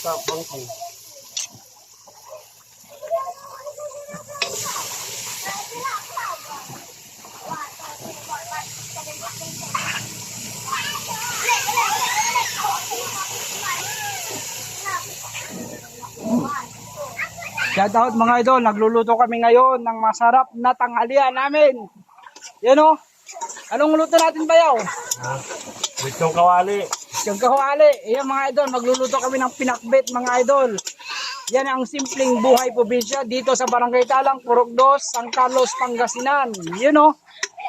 sa bangkay. Shout out mga idol, nagluluto kami ngayon ng masarap na tanghalian namin. Yan o. Anong luto natin bayaw? Ha? Bitong kawali. Yung kahuali. Yan mga idol, magluluto kami ng pinakbet mga idol. Yan ang simpleng buhay probinsya dito sa Barangay Talang, Purok 2, San Carlos, Pangasinan. Yun o.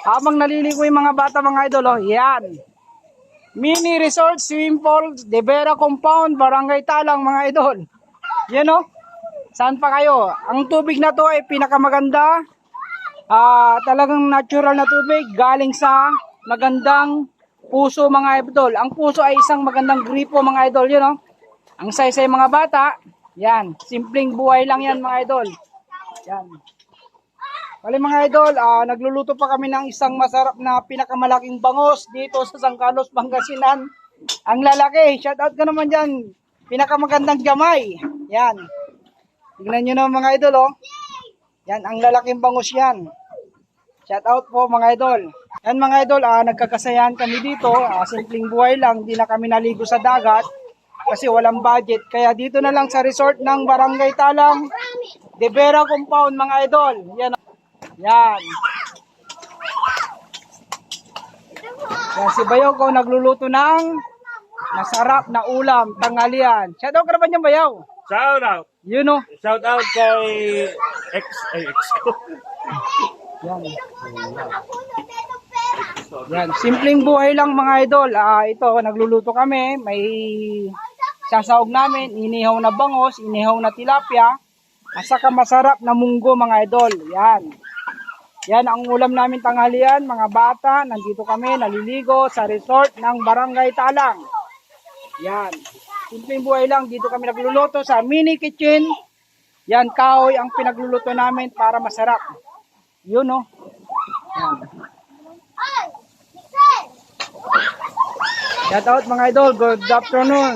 Habang naliligo yung mga bata mga idol, oh, yan. Mini Resort Swimming Pool, De Vera Compound, Barangay Talang mga idol. Yan o. Saan pa kayo? Ang tubig na to ay pinakamaganda. Ah, talagang natural na tubig galing sa magandang puso mga idol. Ang puso ay isang magandang gripo mga idol, yun oh. Ang saysay mga bata, yan, simpleng buhay lang yan mga idol. Yan. Bali mga idol, ah, nagluluto pa kami ng isang masarap na pinakamalaking bangos dito sa San Carlos, Pangasinan. Ang lalaki, shout out ka naman dyan. Pinakamagandang gamay. Yan. Tignan nyo naman mga idol, oh. Yan, ang lalaking bangus yan. Shout out po mga idol. Yan mga idol, ah, nagkakasayahan kami dito. Ah, simpleng buhay lang, di na kami naligo sa dagat kasi walang budget. Kaya dito na lang sa resort ng Barangay Talang, De Vera Compound mga idol. Yan. Yan. Yan si Bayaw ko nagluluto ng masarap na ulam, tanghalian. Shout out ka naman yung Bayaw. Shout out. You know. Shout out kay ex ay ex ko. Yan. Yan, simpleng buhay lang mga idol. Ah, ito, nagluluto kami. May sasahog namin, inihaw na bangos, inihaw na tilapia, at saka masarap na munggo mga idol. Yan. Yan ang ulam namin tanghalian, mga bata. Nandito kami, naliligo sa resort ng Barangay Talang. Yan. Simpleng buhay lang. Dito kami nagluluto sa mini kitchen. Yan, kahoy ang pinagluluto namin para masarap. Yun, no? Yan. Shout out mga idol. Good afternoon.